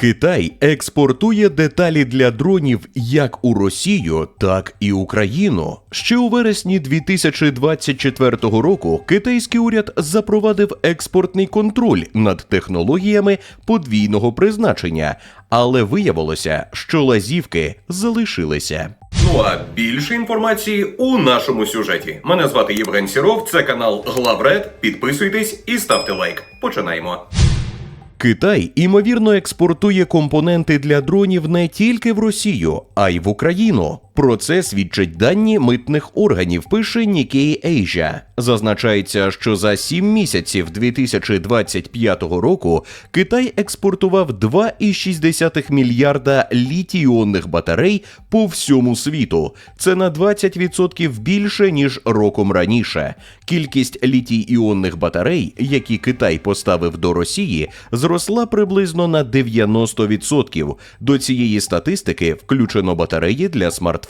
Китай експортує деталі для дронів як у Росію, так і Україну. Ще у вересні 2024 року китайський уряд запровадив експортний контроль над технологіями подвійного призначення, але виявилося, що лазівки залишилися. Ну а більше інформації у нашому сюжеті. Мене звати Євген Сіров. Це канал Главред. Підписуйтесь і ставте лайк. Починаємо. Китай імовірно експортує компоненти для дронів не тільки в Росію, а й в Україну. Про це свідчать дані митних органів. Пише Nikkei Asia. Зазначається, що за 7 місяців 2025 року Китай експортував 2,6 мільярда літій-іонних батарей по всьому світу. Це на 20% більше ніж роком раніше. Кількість літій-іонних батарей, які Китай поставив до Росії, зросла приблизно на 90%. До цієї статистики включено батареї для смартфонів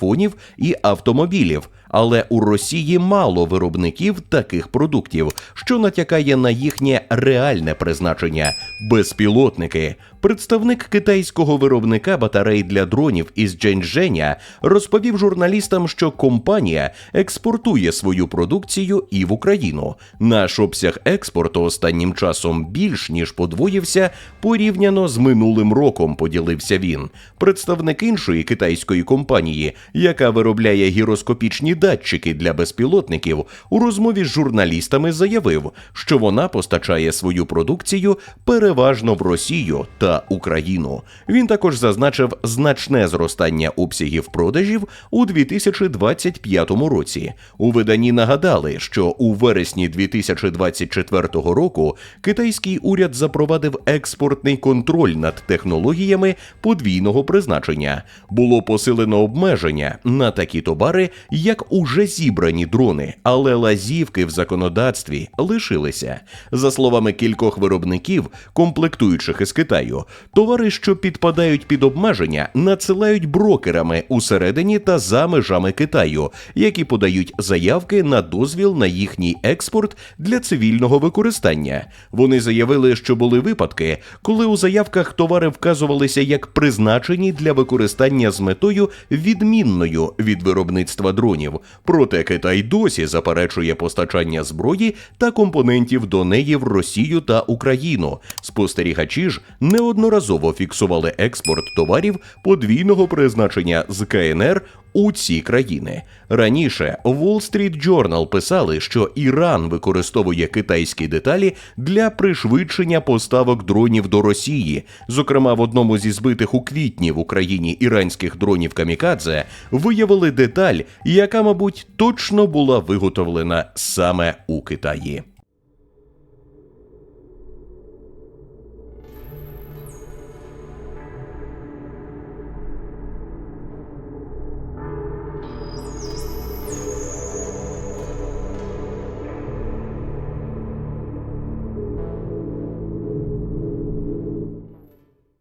і автомобілів. Але у Росії мало виробників таких продуктів, що натякає на їхнє реальне призначення безпілотники. Представник китайського виробника батарей для дронів із Джендженя розповів журналістам, що компанія експортує свою продукцію і в Україну. Наш обсяг експорту останнім часом більш ніж подвоївся порівняно з минулим роком. Поділився він. Представник іншої китайської компанії, яка виробляє гіроскопічні датчики для безпілотників, у розмові з журналістами заявив, що вона постачає свою продукцію переважно в Росію та Україну. Він також зазначив значне зростання обсягів продажів у 2025 році. У виданні нагадали, що у вересні 2024 року китайський уряд запровадив експортний контроль над технологіями подвійного призначення. Було посилено обмеження на такі товари, як уже зібрані дрони, але лазівки в законодавстві лишилися. За словами кількох виробників, комплектуючих із Китаю, товари, що підпадають під обмеження, надсилають брокерами усередині та за межами Китаю, які подають заявки на дозвіл на їхній експорт для цивільного використання. Вони заявили, що були випадки, коли у заявках товари вказувалися як призначені для використання з метою відмінною від виробництва дронів. Проте Китай досі заперечує постачання зброї та компонентів до неї в Росію та Україну. Спостерігачі ж неодноразово фіксували експорт товарів подвійного призначення з КНР у ці країни. Раніше Wall Street Journal писали, що Іран використовує китайські деталі для пришвидшення поставок дронів до Росії. Зокрема, в одному зі збитих у квітні в Україні іранських дронів Камікадзе виявили деталь, яка, мабуть, точно була виготовлена саме у Китаї.